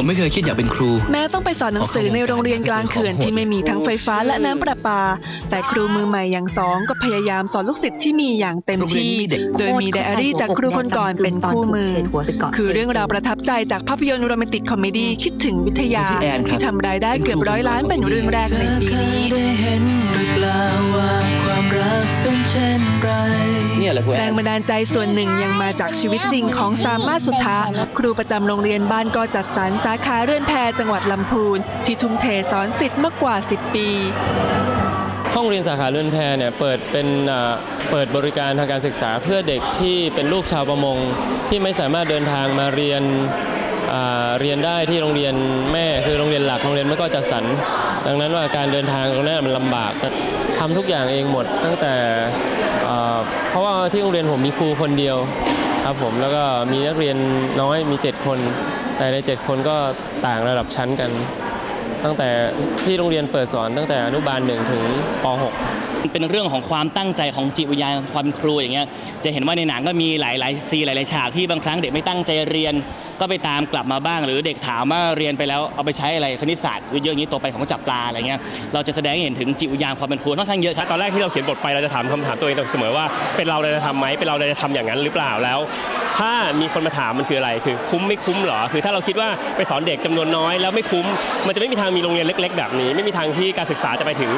ผมไม่เคยคิดอยากเป็นครู แม้ต้องไปสอนหนังสือในโรงเรียนกลางเขื่อนที่ไม่มีทั้งไฟฟ้าและน้ำประปา แต่ครูมือใหม่อย่างสองก็พยายามสอนลูกศิษย์ที่มีอย่างเต็มที่ โดยมีไดอารี่จากครูคนก่อนเป็นคู่มือ คือเรื่องราวประทับใจจากภาพยนตร์โรแมนติกคอมเมดี้คิดถึงวิทยาคุณชื่อแอนครับที่ทำรายได้เกือบร้อยล้านเป็นเรื่องแรกในปีนี้ แหละครูแรงบันดาลใจส่วนหนึ่งยังมาจากชีวิตจริงของสามารถสุทธาครูประจำโรงเรียนบ้านก็จัดสรรสาขาเรื่อนแพจังหวัดลำพูน ที่ทุ่มเทสอนสิทธิ์มากกว่า 10 ปีห้องเรียนสาขาเรือนแพเนี่ยเปิดเป็นเปิดบริการทางการศึกษาเพื่อเด็กที่เป็นลูกชาวประมง ที่ไม่สามารถเดินทางมาเรียนเรียนได้ที่โรงเรียนแม่คือโรงเรียนหลักโรงเรียนไม่ก็จัดสรรดังนั้นว่าการเดินทางตรงนั้นมันลำบากแต่ทำทุกอย่างเองหมดตั้งแต่ ราะว่าที่โรงเรียนผมมีครูคนเดียวครับผมแล้วก็มีนักเรียนน้อยมี 7 คนแต่ใน7คนก็ต่างระดับชั้นกัน ตั้งแต่ที่โรงเรียนเปิดสอนตั้งแต่อนุบาลหนึ่งถึงป .6 เป็นเรื่องของความตั้งใจของจิตวิญญาณความครูอย่างเงี้ยจะเห็นว่าในหนังก็มีหลายๆซีหลายๆฉากที่บางครั้งเด็กไม่ตั้งใจเรียน ก็ไปตามกลับมาบ้าง หรือเด็กถามว่าเรียนไปแล้วเอาไปใช้อะไรคณิตศาสตร์เยอะๆอย่างนี้ตัวไปของจับปลาอะไรเงี้ยเราจะแสดงให้เห็นถึงจิตวิญญาณความเป็นครูค่อนข้างเยอะครับตอนแรกที่เราเขียนบทไปเราจะถามคำถามตัวเองเสมอว่าเป็นเราเราจะทำไหมเป็นเราเราจะทำอย่างนั้นหรือเปล่าแล้ว ถ้ามีคนมาถามมันคืออะไรคือคุ้มไม่คุ้มหรอคือถ้าเราคิดว่าไปสอนเด็กจำนวนน้อยแล้วไม่คุ้มมันจะไม่มีทางมีโรงเรียนเล็ก ๆ แบบนี้ ไม่มีทางที่การศึกษาจะไปถึง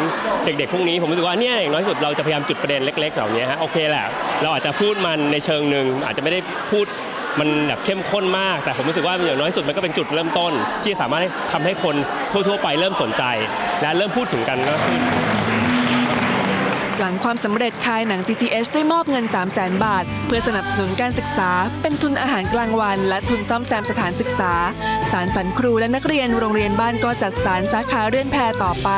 เด็กๆพวกนี้ ผมรู้สึกว่าเนี่ยอย่างน้อยสุดเราจะพยายามจุดประเด็นเล็กๆเหล่านี้ฮะโอเคแหละเราอาจจะพูดมันในเชิงหนึ่งอาจจะไม่ได้พูดมันแบบเข้มข้นมาก แต่ผมรู้สึกว่าอย่างน้อยสุดมันก็เป็นจุดเริ่มต้น ที่สามารถทำให้คนทั่ว ๆ ไปเริ่มสนใจ และเริ่มพูดถึงกันมากขึ้น หลังความสำเร็จค่ายหนัง TTH ได้มอบเงิน 3 0 0แสนบาท เพื่อสนับสนุนการศึกษา เป็นทุนอาหารกลางวัน และทุนซ่อมแซมสถานศึกษา สารฝันครูและนักเรียนโรงเรียนบ้านก็จัดสารสาขาเรื่อนแพรต่อไป